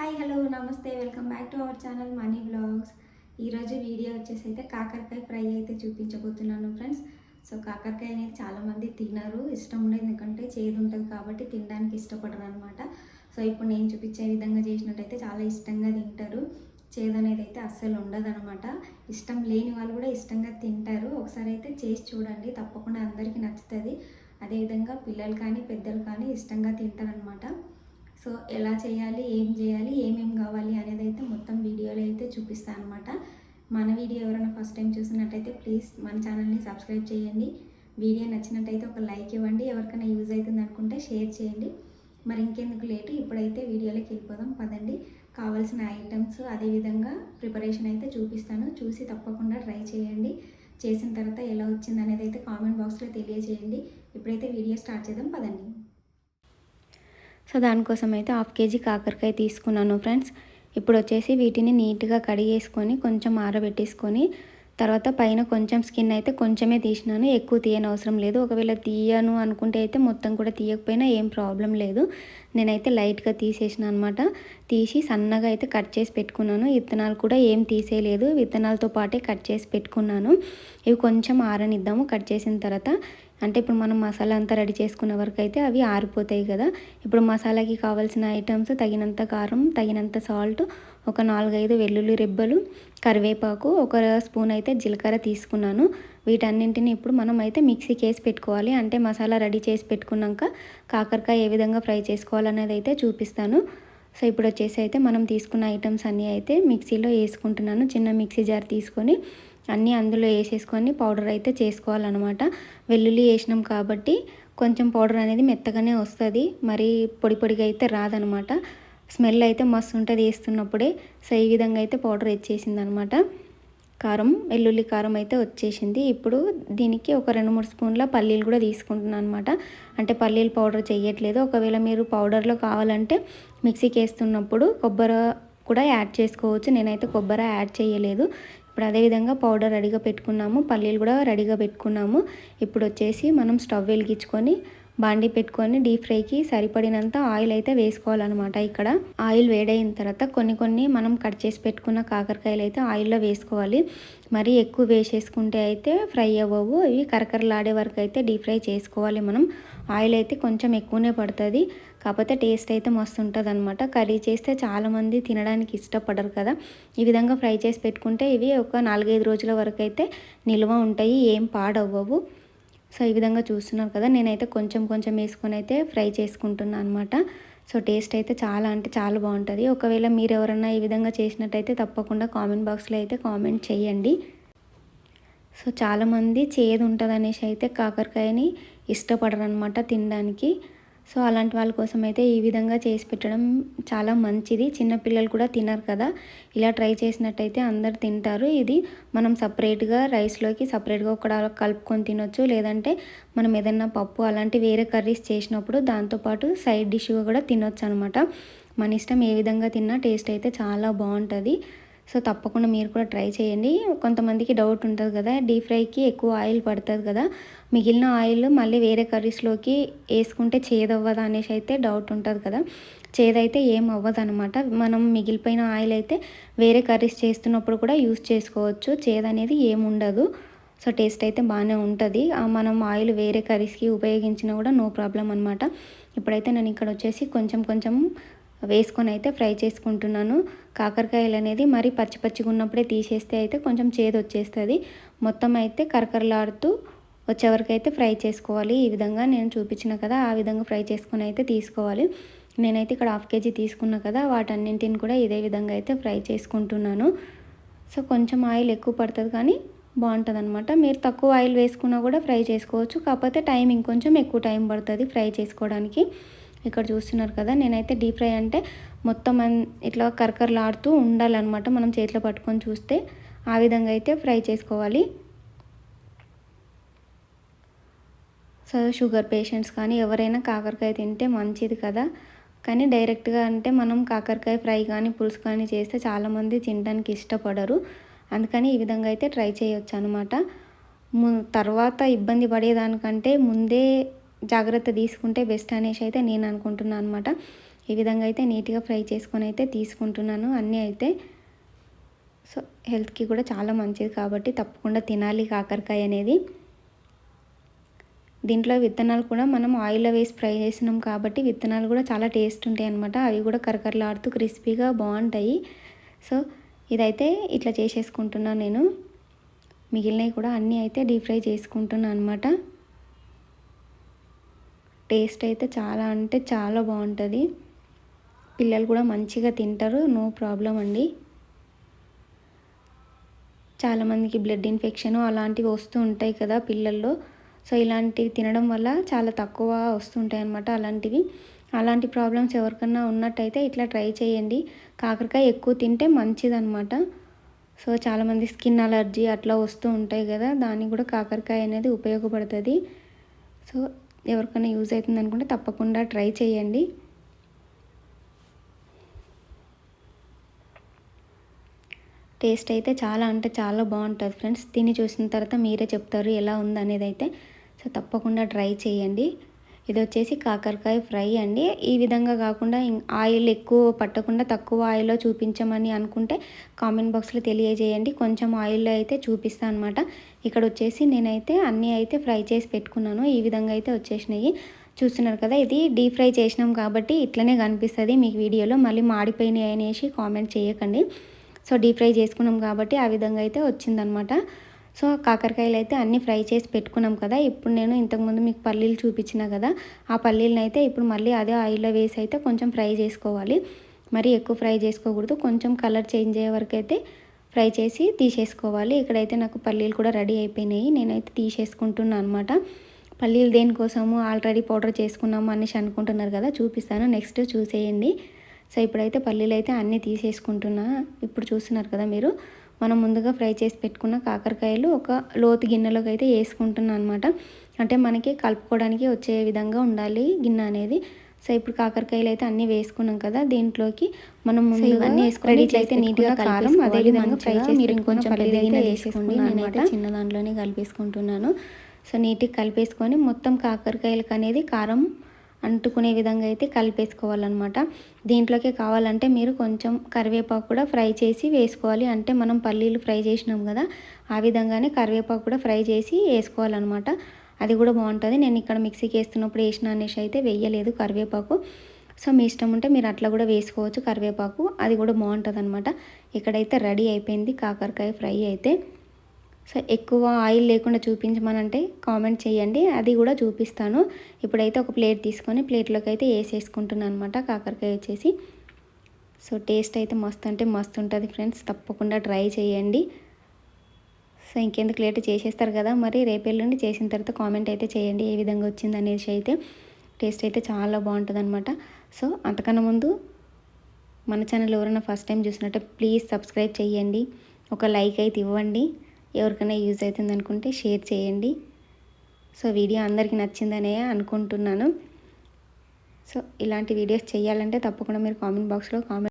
Hi hello నమస్తే welcome back to our channel money blogs. ఈరోజు video వచ్చేసి అయితే కాకరకాయ ఫ్రై అయితే చూపించబోతున్నాను ఫ్రెండ్స్. సో కాకరకాయ అనేది చాలామంది తినరు ఇష్టం ఉండదు ఎందుకంటే చేదు ఉంటుంది కాబట్టి తినడానికి ఇష్టపడరు అనమాట సో ఇప్పుడు నేను చూపించే విధంగా చేసినట్టయితే చాలా ఇష్టంగా తింటారు. చేదు అనేది అయితే అస్సలు ఉండదు అనమాట ఇష్టం లేని వాళ్ళు కూడా ఇష్టంగా తింటారు. ఒకసారి అయితే చేసి చూడండి తప్పకుండా అందరికీ నచ్చుతుంది. అదేవిధంగా పిల్లలు కానీ పెద్దలు కానీ ఇష్టంగా తింటారనమాట సో ఎలా చేయాలి ఏం చేయాలి ఏమేం కావాలి అనేది అయితే మొత్తం వీడియోలో అయితే చూపిస్తాను అనమాట మన వీడియో ఎవరైనా ఫస్ట్ టైం చూసినట్టయితే ప్లీజ్ మన ఛానల్ని సబ్స్క్రైబ్ చేయండి. వీడియో నచ్చినట్టయితే ఒక లైక్ ఇవ్వండి. ఎవరికైనా యూజ్ అవుతుంది అనుకుంటే షేర్ చేయండి. మరి ఇంకెందుకు లేటు? ఇప్పుడైతే వీడియోలోకి వెళ్ళిపోదాం. పదండి. కావాల్సిన ఐటమ్స్ అదేవిధంగా ప్రిపరేషన్ అయితే చూపిస్తాను. చూసి తప్పకుండా ట్రై చేయండి. చేసిన తర్వాత ఎలా వచ్చింది అనేది అయితే కామెంట్ బాక్స్లో తెలియజేయండి. ఇప్పుడైతే వీడియో స్టార్ట్ చేద్దాం. పదండి. సో దానికోసం అయితే హాఫ్ కేజీ కాకరకాయ తీసుకున్నాను ఫ్రెండ్స్. ఇప్పుడు వచ్చేసి వీటిని నీట్గా కడిగేసుకొని కొంచెం ఆరబెట్టేసుకొని తర్వాత పైన కొంచెం స్కిన్ అయితే కొంచెమే తీసినాను. ఎక్కువ తీయని అవసరం లేదు. ఒకవేళ తీయను అనుకుంటే అయితే మొత్తం కూడా తీయకపోయినా ఏం ప్రాబ్లం లేదు. నేనైతే లైట్గా తీసేసిన అనమాట తీసి సన్నగా అయితే కట్ చేసి పెట్టుకున్నాను. విత్తనాలు కూడా ఏం తీసేయలేదు. విత్తనాలతో పాటే కట్ చేసి పెట్టుకున్నాను. ఇవి కొంచెం ఆరనిద్దాము. కట్ చేసిన తర్వాత అంటే ఇప్పుడు మనం మసాలా అంతా రెడీ చేసుకున్న వరకు అయితే అవి ఆరిపోతాయి కదా. ఇప్పుడు మసాలాకి కావాల్సిన ఐటమ్స్ తగినంత కారం తగినంత సాల్ట్ ఒక నాలుగైదు వెల్లుల్లి రెబ్బలు కరివేపాకు ఒక స్పూన్ అయితే జీలకర్ర తీసుకున్నాను. వీటన్నింటిని ఇప్పుడు మనం అయితే మిక్సీకి వేసి పెట్టుకోవాలి. అంటే మసాలా రెడీ చేసి పెట్టుకున్నాక కాకరకాయ ఏ విధంగా ఫ్రై చేసుకోవాలనేది అయితే చూపిస్తాను. సో ఇప్పుడు వచ్చేసి అయితే మనం తీసుకున్న ఐటమ్స్ అన్నీ అయితే మిక్సీలో వేసుకుంటున్నాను. చిన్న మిక్సీ జార్ తీసుకొని అన్నీ అందులో వేసేసుకొని పౌడర్ అయితే చేసుకోవాలన్నమాట. వెల్లుల్లి వేసినాం కాబట్టి కొంచెం పౌడర్ అనేది మెత్తగానే వస్తుంది. మరి పొడి పొడిగా అయితే రాదనమాట స్మెల్ అయితే మస్తు ఉంటుంది వేస్తున్నప్పుడే. సో ఈ విధంగా అయితే పౌడర్ వచ్చేసింది అనమాట కారం వెల్లుల్లి కారం అయితే వచ్చేసింది. ఇప్పుడు దీనికి ఒక రెండు మూడు స్పూన్ల పల్లీలు కూడా తీసుకుంటున్నాను అనమాట అంటే పల్లీలు పౌడర్ చేయట్లేదు ఒకవేళ మీరు పౌడర్లో కావాలంటే మిక్సీకి వేస్తున్నప్పుడు కొబ్బరి కూడా యాడ్ చేసుకోవచ్చు. నేనైతే కొబ్బరి యాడ్ చేయలేదు ఇప్పుడు అదేవిధంగా పౌడర్ రెడీగా పెట్టుకున్నాము. పల్లీలు కూడా రెడీగా పెట్టుకున్నాము. ఇప్పుడు వచ్చేసి మనం స్టవ్ వెలిగించుకొని బాండి పెట్టుకొని డీప్ ఫ్రైకి సరిపడినంత ఆయిల్ అయితే వేసుకోవాలన్నమాట ఇక్కడ. ఆయిల్ వేడైన తర్వాత కొన్ని కొన్ని మనం కట్ చేసి పెట్టుకున్న కాకరకాయలు అయితే ఆయిల్లో వేసుకోవాలి. మరి ఎక్కువ వేసేసుకుంటే అయితే ఫ్రై అవ్వవు. ఇవి కరకరలాడే వరకు అయితే డీప్ ఫ్రై చేసుకోవాలి మనం. ఆయిల్ అయితే కొంచెం ఎక్కువనే పడుతుంది. కాకపోతే టేస్ట్ అయితే మస్తు ఉంటుంది అనమాట కర్రీ చేస్తే చాలామంది తినడానికి ఇష్టపడరు కదా. ఈ విధంగా ఫ్రై చేసి పెట్టుకుంటే ఇవి ఒక నాలుగైదు రోజుల వరకు అయితే నిల్వ ఉంటాయి. ఏం పాడవ్వవు. సో ఈ విధంగా చూస్తున్నారు కదా నేనైతే కొంచెం కొంచెం వేసుకొని అయితే ఫ్రై చేసుకుంటున్నాను అనమాట సో టేస్ట్ అయితే చాలా అంటే చాలా బాగుంటుంది. ఒకవేళ మీరు ఎవరన్నా ఈ విధంగా చేసినట్టయితే తప్పకుండా కామెంట్ బాక్స్లో అయితే కామెంట్ చేయండి. సో చాలామంది చేదు ఉంటుంది అనేసి అయితే కాకరకాయని ఇష్టపడరు అనమాట తినడానికి. సో అలాంటి వాళ్ళ కోసం అయితే ఈ విధంగా చేసి పెట్టడం చాలా మంచిది. చిన్నపిల్లలు కూడా తినరు కదా. ఇలా ట్రై చేసినట్టయితే అందరు తింటారు. ఇది మనం సపరేట్గా రైస్లోకి సపరేట్గా ఒక కలుపుకొని తినొచ్చు. లేదంటే మనం ఏదైనా పప్పు అలాంటి వేరే కర్రీస్ చేసినప్పుడు దాంతోపాటు సైడ్ డిష్గా కూడా తినొచ్చు అనమాట మన ఇష్టం ఏ విధంగా తిన్నా టేస్ట్ అయితే చాలా బాగుంటుంది. సో తప్పకుండా మీరు కూడా ట్రై చేయండి. కొంతమందికి డౌట్ ఉంటుంది కదా డీప్ ఫ్రైకి ఎక్కువ ఆయిల్ పడుతుంది కదా మిగిలిన ఆయిల్ మళ్ళీ వేరే కర్రీస్లోకి వేసుకుంటే చేదవ్వదా అనేసి అయితే డౌట్ ఉంటుంది కదా. చేదైతే ఏం అవ్వదు అనమాట మనం మిగిలిపోయిన ఆయిల్ అయితే వేరే కర్రీస్ చేస్తున్నప్పుడు కూడా యూస్ చేసుకోవచ్చు. చేదు అనేది ఏముండదు సో టేస్ట్ అయితే బాగానే ఉంటుంది. మనం ఆయిల్ వేరే కర్రీస్కి ఉపయోగించినా కూడా నో ప్రాబ్లం అనమాట ఇప్పుడైతే నేను ఇక్కడ వచ్చేసి కొంచెం కొంచెం వేసుకొని అయితే ఫ్రై చేసుకుంటున్నాను. కాకరకాయలు అనేది మరి పచ్చి పచ్చిగా ఉన్నప్పుడే తీసేస్తే అయితే కొంచెం చేదు వచ్చేస్తుంది. మొత్తం అయితే కరకరలాడుతూ వచ్చేవరకైతే ఫ్రై చేసుకోవాలి. ఈ విధంగా నేను చూపించిన కదా ఆ విధంగా ఫ్రై చేసుకొని అయితే తీసుకోవాలి. నేనైతే ఇక్కడ హాఫ్ కేజీ తీసుకున్నా కదా వాటన్నింటిని కూడా ఇదే విధంగా అయితే ఫ్రై చేసుకుంటున్నాను. సో కొంచెం ఆయిల్ ఎక్కువ పడుతుంది కానీ బాగుంటుంది అనమాట మీరు తక్కువ ఆయిల్ వేసుకున్నా కూడా ఫ్రై చేసుకోవచ్చు. కాకపోతే టైం ఇంకొంచెం ఎక్కువ టైం పడుతుంది ఫ్రై చేసుకోవడానికి. ఇక్కడ చూస్తున్నారు కదా. నేనైతే డీప్ ఫ్రై అంటే మొత్తం ఇట్లా కరకరలాడుతూ ఉండాలన్నమాట మనం చేతిలో పట్టుకొని చూస్తే. ఆ విధంగా అయితే ఫ్రై చేసుకోవాలి. సో షుగర్ పేషెంట్స్ కానీ ఎవరైనా కాకరకాయ తింటే మంచిది కదా. కానీ డైరెక్ట్గా అంటే మనం కాకరకాయ ఫ్రై కానీ పులుసు కానీ చేస్తే చాలామంది తినడానికి ఇష్టపడరు. అందుకని ఈ విధంగా అయితే ట్రై చేయొచ్చు అనమాట తర్వాత ఇబ్బంది పడేదానికంటే ముందే జాగ్రత్త తీసుకుంటే బెస్ట్ అనేసి అయితే నేను అనుకుంటున్నాను అనమాట ఈ విధంగా అయితే నీట్గా ఫ్రై చేసుకొని అయితే తీసుకుంటున్నాను. అన్నీ అయితే సో హెల్త్కి కూడా చాలా మంచిది కాబట్టి తప్పకుండా తినాలి కాకరకాయ అనేది. దీంట్లో విత్తనాలు కూడా మనం ఆయిల్లో వేసి ఫ్రై చేసినాం కాబట్టి విత్తనాలు కూడా చాలా టేస్ట్ ఉంటాయి అనమాట అవి కూడా కరకరలాడుతూ క్రిస్పీగా బాగుంటాయి. సో ఇదైతే ఇట్లా చేసేసుకుంటున్నాను నేను. మిగిలినవి కూడా అన్నీ అయితే డీప్ ఫ్రై చేసుకుంటున్నాను అనమాట టేస్ట్ అయితే చాలా అంటే చాలా బాగుంటుంది. పిల్లలు కూడా మంచిగా తింటారు నో ప్రాబ్లం అండి. చాలామందికి బ్లడ్ ఇన్ఫెక్షన్ అలాంటివి వస్తూ ఉంటాయి కదా పిల్లల్లో. సో ఇలాంటివి తినడం వల్ల చాలా తక్కువ వస్తుంటాయి అన్నమాట అలాంటివి. అలాంటి ప్రాబ్లమ్స్ ఎవరికన్నా ఉన్నట్టయితే ఇట్లా ట్రై చేయండి. కాకరకాయ ఎక్కువ తింటే మంచిదన్నమాట. సో చాలామంది స్కిన్ అలర్జీ అట్లా వస్తూ ఉంటాయి కదా దానికి కూడా కాకరకాయ అనేది ఉపయోగపడుతుంది. సో ఎవరికైనా యూజ్ అవుతుంది అనుకుంటే తప్పకుండా ట్రై చేయండి. టేస్ట్ అయితే చాలా అంటే చాలా బాగుంటుంది ఫ్రెండ్స్. తిని చూసిన తర్వాత మీరే చెప్తారు ఎలా ఉంది అనేది అయితే. సో తప్పకుండా ట్రై చేయండి. ఇది వచ్చేసి కాకరకాయ ఫ్రై అండి. ఈ విధంగా కాకుండా ఆయిల్ ఎక్కువ పట్టకుండా తక్కువ ఆయిల్లో చూపించమని అనుకుంటే కామెంట్ బాక్స్లో తెలియజేయండి. కొంచెం ఆయిల్లో అయితే చూపిస్తాను అనమాట ఇక్కడ వచ్చేసి నేనైతే అన్నీ అయితే ఫ్రై చేసి పెట్టుకున్నాను. ఈ విధంగా అయితే వచ్చేసినాయి. చూస్తున్నారు కదా ఇది డీప్ ఫ్రై చేసినాం కాబట్టి ఇట్లనే కనిపిస్తుంది మీకు వీడియోలో. మళ్ళీ మాడిపోయినాయి అనేసి కామెంట్ చేయకండి. సో డీప్ ఫ్రై చేసుకున్నాం కాబట్టి ఆ విధంగా అయితే వచ్చిందనమాట. సో కాకరకాయలు అయితే అన్నీ ఫ్రై చేసి పెట్టుకున్నాం కదా. ఇప్పుడు నేను ఇంతకుముందు మీకు పల్లీలు చూపించిన కదా ఆ పల్లీలను అయితే ఇప్పుడు మళ్ళీ అదే ఆయిల్లో వేసి అయితే కొంచెం ఫ్రై చేసుకోవాలి. మరి ఎక్కువ ఫ్రై చేసుకోకూడదు. కొంచెం కలర్ చేంజ్ అయ్యే వరకు అయితే ఫ్రై చేసి తీసేసుకోవాలి. ఇక్కడైతే నాకు పల్లీలు కూడా రెడీ అయిపోయినాయి. నేనైతే తీసేసుకుంటున్నాను అనమాట పల్లీలు దేనికోసము ఆల్రెడీ పౌడర్ చేసుకున్నాము అనేసి అనుకుంటున్నారు కదా చూపిస్తాను. నెక్స్ట్ చూసేయండి. సో ఇప్పుడైతే పల్లీలు అయితే అన్నీ తీసేసుకుంటున్నా. ఇప్పుడు చూస్తున్నారు కదా మీరు మనం ముందుగా ఫ్రై చేసి పెట్టుకున్న కాకరకాయలు ఒక లోతు గిన్నెలోకి అయితే వేసుకుంటున్నాను అనమాట అంటే మనకి కలుపుకోవడానికి వచ్చే విధంగా ఉండాలి గిన్నె అనేది. సో ఇప్పుడు కాకరకాయలు అయితే అన్నీ వేసుకున్నాం కదా దీంట్లోకి మనం ముందు అన్నీ వేసుకొని అయితే నీట్గా కారం అదే విధంగా ఫ్రై చేసి మీరు ఇంకొంచెం పెద్ద గిన్నె వేసేసుకోండి నేనైతే చిన్న దాంట్లోనే కలిపేసుకుంటున్నాను. సో నీట్గా కలిపేసుకొని మొత్తం కాకరకాయలకు అనేది కారం అంటుకునే విధంగా అయితే కలిపేసుకోవాలన్నమాట. దీంట్లోకి కావాలంటే మీరు కొంచెం కరివేపాకు కూడా ఫ్రై చేసి వేసుకోవాలి. అంటే మనం పల్లీలు ఫ్రై చేసినాం కదా ఆ విధంగానే కరివేపాకు కూడా ఫ్రై చేసి వేసుకోవాలన్నమాట. అది కూడా బాగుంటుంది. నేను ఇక్కడ మిక్సీకి వేస్తున్నప్పుడు వేసిన అనేసి అయితే వేయలేదు కరివేపాకు. సో మీ ఇష్టం ఉంటే మీరు అట్లా కూడా వేసుకోవచ్చు కరివేపాకు. అది కూడా బాగుంటుంది అనమాట ఇక్కడైతే రెడీ అయిపోయింది కాకరకాయ ఫ్రై అయితే. సో ఎక్కువ ఆయిల్ లేకుండా చూపించమనంటే కామెంట్ చేయండి. అది కూడా చూపిస్తాను. ఇప్పుడైతే ఒక ప్లేట్ తీసుకొని ప్లేట్లోకి అయితే వేసేసుకుంటున్నాను అనమాట కాకరకాయ వచ్చేసి. సో టేస్ట్ అయితే మస్తు అంటే మస్తు ఉంటుంది ఫ్రెండ్స్. తప్పకుండా ట్రై చేయండి. సో ఇంకెందుకు లేట్ చేసేస్తారు కదా మరి రేపెల్లుండి చేసిన తర్వాత కామెంట్ అయితే చేయండి ఏ విధంగా వచ్చింది అనేసి అయితే. టేస్ట్ అయితే చాలా బాగుంటుంది అనమాట సో అంతకన్నా ముందు మన ఛానల్ ఎవరైనా ఫస్ట్ టైం చూసినట్టే ప్లీజ్ సబ్స్క్రైబ్ చేయండి. ఒక లైక్ అయితే ఇవ్వండి. ఎవరికైనా యూజ్ అవుతుంది అనుకుంటే షేర్ చేయండి. సో వీడియో అందరికీ నచ్చిందనే అనుకుంటున్నాను. సో ఇలాంటి వీడియోస్ చేయాలంటే తప్పకుండా మీరు కామెంట్ బాక్స్లో కామెంట్